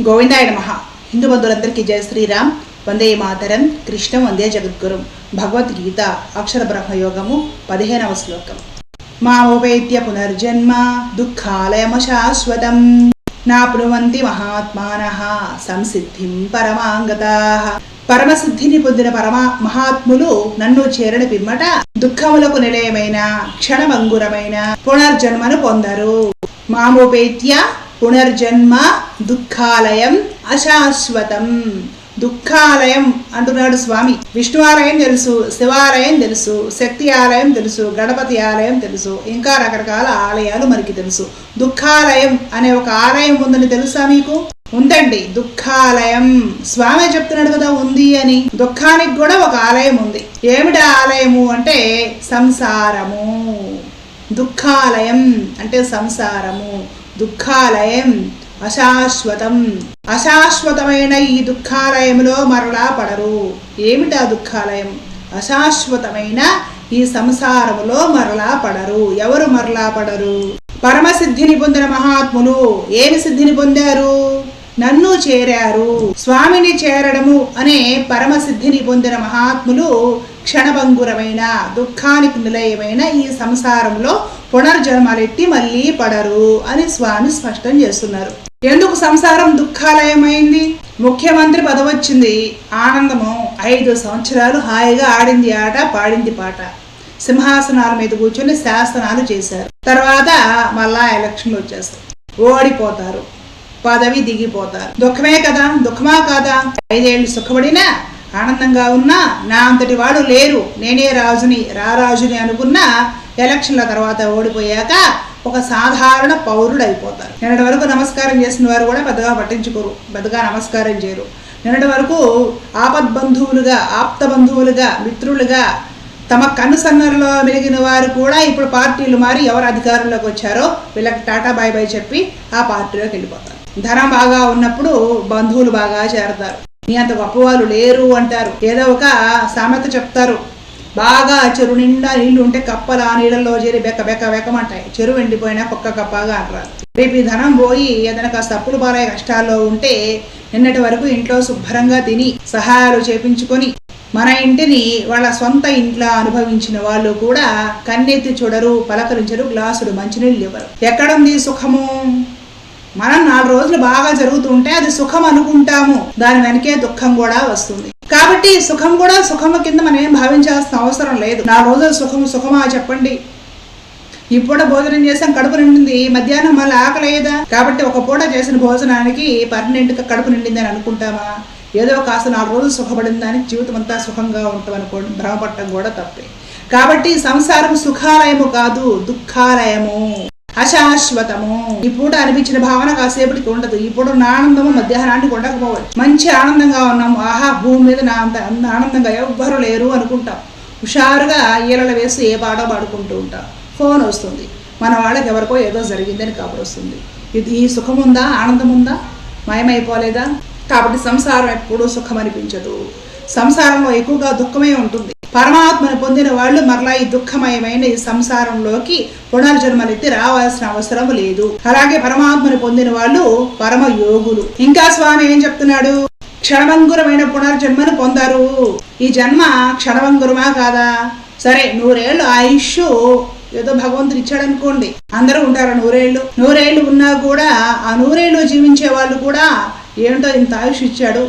గోవిందాయ నమ. హిందూ బంధువులందరికీ జయ శ్రీరామ్. వందే మాతరం. కృష్ణం వందే జగద్గురు. భగవద్గీత అక్షర బ్రహ్మయోగము పదిహేనవ శ్లోకం. మామోపేత్య పునర్జన్మ దుఃఖాలయమ శాశ్వతం. నాప్నువంతి మహాత్మాన సంసిద్ధిం పరమాంగతా. పరమసిద్ధిని పొందిన పరమ మహాత్ములు నన్ను చేరని పిమ్మట దుఃఖములకు నిలయమైన క్షణభంగురమైన పునర్జన్మను పొందరు. మామోపేత్య పునర్జన్మ దుఃఖాలయం అశాశ్వతం. దుఃఖాలయం అంటున్నాడు స్వామి. విష్ణువాలయం తెలుసు శివాలయం తెలుసు శక్తి ఆలయం తెలుసు గణపతి ఆలయం తెలుసు ఇంకా రకరకాల ఆలయాలు మనకి తెలుసు. దుఃఖాలయం అనే ఒక ఆలయం ఉందని తెలుసా మీకు? ఉందండి. దుఃఖాలయం. స్వామి చెప్తున్నాడు కదా ఉంది అని. దుఃఖానికి కూడా ఒక ఆలయం ఉంది. ఏమిటి ఆలయము అంటే సంసారము. దుఃఖాలయం అంటే సంసారము. దుఃఖాలయం అశాశ్వతం. అశాశ్వతమైన ఈ దుఃఖాలయంలో మరలా పడరు. ఏమిటా దుఃఖాలయం? అశాశ్వతమైన ఈ సంసారములో మరలా పడరు. ఎవరు మరలా పడరు? పరమసిద్ధిని పొందిన మహాత్ములు ఏమి సిద్ధిని పొందారు? నన్ను చేరారు. స్వామిని చేరడము అనే పరమసిద్ధిని పొందిన మహాత్ములు క్షణభంగురమైన దుఃఖానికి నిలయమైన ఈ సంసారంలో పునర్జన్మలెట్టి మళ్ళీ పడరు అని స్వామి స్పష్టం చేస్తున్నారు. ఎందుకు సంసారం దుఃఖాలయమైంది? ముఖ్యమంత్రి పదవచ్చింది ఆనందము ఐదు సంవత్సరాలు హాయిగా ఆడింది ఆట పాడింది పాట. సింహాసనాల మీద కూర్చొని శాసనాలు చేశారు. తర్వాత మళ్ళా ఎలక్షన్లు వచ్చేస్తారు ఓడిపోతారు. పదవి దిగిపోతారు. దుఃఖమే కదా? దుఃఖమా కాదా? ఐదేళ్ళు సుఖపడినా ఆనందంగా ఉన్నా నా అంతటి వాడు లేరు. నేనే రాజుని రారాజుని అనుకున్న ఎలక్షన్ల తర్వాత ఓడిపోయాక ఒక సాధారణ పౌరుడు అయిపోతారు నిన్నటి వరకు నమస్కారం చేసిన వారు కూడా పెద్దగా పట్టించుకోరు. పెద్దగా నమస్కారం చేయరు. నిన్నటి వరకు ఆపద్బంధువులుగా ఆప్త బంధువులుగా మిత్రులుగా తమ కనుసన్నరలో మెలిగిన వారు కూడా ఇప్పుడు పార్టీలు మారి ఎవరు అధికారంలోకి వచ్చారో వీళ్ళకి టాటా బాయ్ బాయ్ చెప్పి ఆ పార్టీలోకి వెళ్ళిపోతారు. ధనం బాగా ఉన్నప్పుడు బంధువులు బాగా చేరతారు. నీ అంత గొప్పవాళ్ళు లేరు అంటారు. ఏదో ఒక సామెత చెప్తారు. బాగా చెరువు నిండా నీళ్ళు ఉంటే కప్పలు ఆ నీళ్ళల్లో చేరి బెక్క బెక్క బెక్కమంటాయి. చెరువు ఎండిపోయినా కుక్క కప్పగా అంటారు. రేపు ఈ ధనం పోయి ఏదైనా కాస్త అప్పులు పారాయి కష్టాల్లో ఉంటే నిన్నటి వరకు ఇంట్లో శుభ్రంగా తిని సహాయాలు చేపించుకొని మన ఇంటిని వాళ్ళ సొంత ఇంట్లో అనుభవించిన వాళ్ళు కూడా కన్నెత్తి చూడరు పలకరించరు గ్లాసుడు మంచినీళ్ళు ఇవ్వరు. ఎక్కడుంది సుఖము? మనం నాలుగు రోజులు బాగా జరుగుతుంటే అది సుఖం అనుకుంటాము. దాని వెనకే దుఃఖం కూడా వస్తుంది. కాబట్టి సుఖం కూడా సుఖము కింద మనం ఏం భావించాల్సిన అవసరం లేదు. నాలుగు రోజులు సుఖము సుఖమా చెప్పండి. ఇప్పుడు భోజనం చేసాం కడుపు నిండింది. మధ్యాహ్నం మళ్ళీ ఆకలేదా? కాబట్టి ఒక పూట చేసిన భోజనానికి పర్మనెంట్గా కడుపు నిండిందని అనుకుంటామా? ఏదో కాస్త నాలుగు రోజులు సుఖపడిందని జీవితం అంతా సుఖంగా ఉంటాం అనుకోండి. భ్రమపట్టడం కూడా తప్పే. కాబట్టి సంసారం సుఖాలయము కాదు దుఃఖాలయము. అశాశ్వతము. ఈ పూట అనిపించిన భావన కాసేపటికి ఉండదు. ఈ పూట ఆనందము మధ్యాహ్నానికి ఉండకపోవచ్చు. మంచి ఆనందంగా ఉన్నాము. ఆహా భూమి మీద నా అంత అంత ఆనందంగా ఎవ్వరు లేరు అనుకుంటాం. హుషారుగా ఈలలు వేసి ఏ పాటో పాడుకుంటూ ఉంటాం. ఫోన్ వస్తుంది. మన వాళ్ళకి ఎవరికో ఏదో జరిగిందని కబురు వస్తుంది. ఇది ఈ సుఖం ఉందా ఆనందం ఉందా మయమైపోలేదా? కాబట్టి సంసారం ఎప్పుడూ సుఖం అనిపించదు సంసారంలో ఎక్కువగా దుఃఖమే ఉంటుంది. పరమాత్మను పొందిన వాళ్ళు మరలా ఈ దుఃఖమయమైన ఈ సంసారంలోకి పునర్జన్మలెత్తి రావాల్సిన అవసరం లేదు. అలాగే పరమాత్మను పొందిన వాళ్ళు పరమ యోగులు ఇంకా స్వామి ఏం చెప్తున్నాడు? క్షణభంగురమైన పునర్జన్మను పొందారు. ఈ జన్మ క్షణభంగురమా కాదా? సరే నూరేళ్ళు ఆయుష్ ఏదో భగవంతుడు ఇచ్చాడు అనుకోండి అందరూ ఉంటారు నూరేళ్ళు? నూరేళ్ళు ఉన్నా కూడా ఆ నూరేళ్ళు జీవించే వాళ్ళు కూడా ఏంటో ఇంత ఆయుష్ ఇచ్చాడు.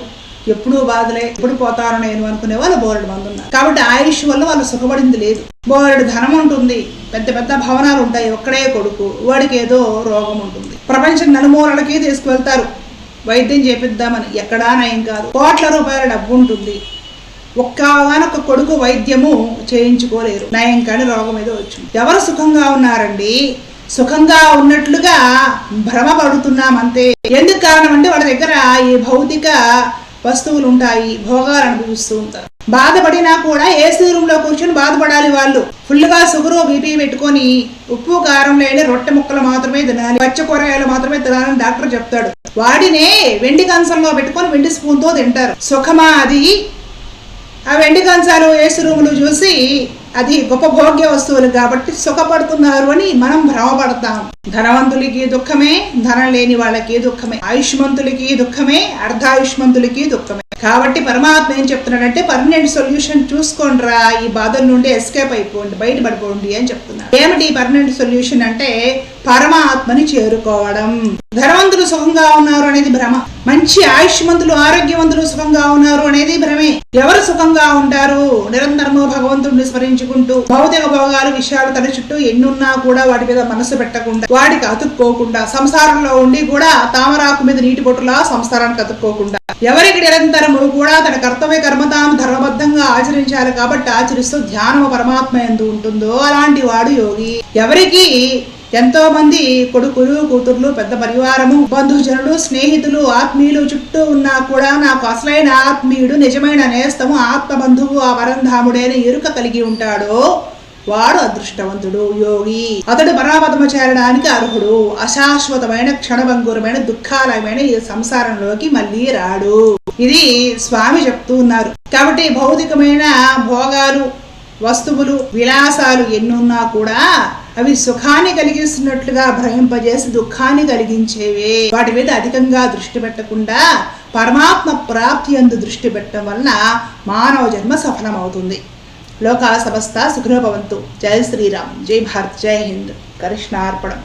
ఎప్పుడూ బాధలే ఎప్పుడు పోతారో నేను అనుకునే వాళ్ళు బోరెడు మంది ఉన్నారు. కాబట్టి ఆయుష్ వల్ల వాళ్ళు సుఖపడింది లేదు. బోరెడు ధనం ఉంటుంది పెద్ద పెద్ద భవనాలు ఉంటాయి ఒక్కడే కొడుకు వాడికి ఏదో రోగం ఉంటుంది. ప్రపంచం నలుమూలలకి తీసుకువెళ్తారు. వైద్యం చేపిద్దామని ఎక్కడా నయం కాదు. కోట్ల రూపాయల డబ్బు ఉంటుంది. ఒక్కగానొక్క కొడుకు వైద్యము చేయించుకోలేరు. నయం కాని రోగం ఏదో వచ్చింది. ఎవరు సుఖంగా ఉన్నారండి? సుఖంగా ఉన్నట్లుగా భ్రమపడుతున్నాం అంతే ఎందుకు కారణం అంటే వాళ్ళ దగ్గర ఈ భౌతిక వస్తువులు ఉంటాయి భోగాలు అనుభవిస్తూ ఉంటారు. బాధపడినా కూడా ఏసీ రూమ్లో కూర్చొని బాధపడాలి వాళ్ళు? ఫుల్గా షుగర్ బీపీ పెట్టుకొని ఉప్పు కారం లేని రొట్టె ముక్కలు మాత్రమే తినాలి. పచ్చ కూరగాయలు మాత్రమే తినాలని డాక్టర్ చెప్తాడు. వాడినే వెండి కంచంలో పెట్టుకొని వెండి స్పూన్తో తింటారు. సుఖమా అది? ఆ వెండి కంచాలు ఏసు రూములు చూసి అది గొప్ప భోగ్య వస్తువులు కాబట్టి సుఖపడుతున్నారు అని మనం భ్రమపడతాం. ధనవంతులకి దుఃఖమే ధనం లేని వాళ్ళకి దుఃఖమే ఆయుష్మంతులకి దుఃఖమే అర్ధాయుష్మంతులకి దుఃఖమే. కాబట్టి పరమాత్మ ఏం చెప్తున్నాడంటే పర్మనెంట్ సొల్యూషన్ చూసుకోండిరా ఈ బాధల నుండి ఎస్కేప్ అయిపోండి బయటపడిపోండి అని చెప్తున్నాడు. ఏమిటి పర్మనెంట్ సొల్యూషన్ అంటే పరమాత్మని చేరుకోవడం. ధనవంతులు సుఖంగా ఉన్నారు అనేది భ్రమ. మంచి ఆయుష్మంతులు ఆరోగ్యవంతులు సుఖంగా ఉన్నారు అనేది భ్రమే. ఎవరు సుఖంగా ఉంటారు? నిరంతరము భగవంతుడిని స్మరించుకుంటూ భౌతిక భోగాలు విషయాలు తన చుట్టూ ఎన్నున్నా కూడా వాటి మీద మనసు పెట్టకుండా వాటికి అతుక్కోకుండా సంసారంలో ఉండి కూడా తామరాకు మీద నీటి బొట్టులా సంసారానికి అతుక్కోకుండా ఎవరికి నిరంతరము కూడా తన కర్తవ్య కర్మతాను ధర్మబద్ధంగా ఆచరించాలి కాబట్టి ఆచరిస్తూ ధ్యానము పరమాత్మ ఎందు ఉంటుందో అలాంటి వాడు యోగి. ఎవరికి ఎంతో మంది కొడుకులు కూతుర్లు పెద్ద పరివారము బంధుజనులు స్నేహితులు ఆత్మీయులు చుట్టూ ఉన్నా కూడా నాకు అసలైన ఆత్మీయుడు నిజమైన నేస్తము ఆత్మ బంధువు ఆ వరంధాముడైన ఎరుక కలిగి ఉంటాడో వాడు అదృష్టవంతుడు యోగి. అతడు పరాపదమ చేరడానికి అర్హుడు. అశాశ్వతమైన క్షణభంగురమైన దుఃఖాలయమైన ఈ సంసారంలోకి మళ్ళీ రాడు. ఇది స్వామి చెప్తూ ఉన్నారు. కాబట్టి భౌతికమైన భోగాలు వస్తువులు విలాసాలు ఎన్నున్నా కూడా అవి సుఖాన్ని కలిగిస్తున్నట్లుగా భ్రమింపజేసి దుఃఖాన్ని కలిగించేవే. వాటి మీద అధికంగా దృష్టి పెట్టకుండా పరమాత్మ ప్రాప్తి అందు దృష్టి పెట్టడం వలన మానవ జన్మ సఫలమవుతుంది. లోకా సమస్త సుఖనోభవంతు జై శ్రీరామ్. జై భారత్. జై హింద్. కృష్ణార్పణం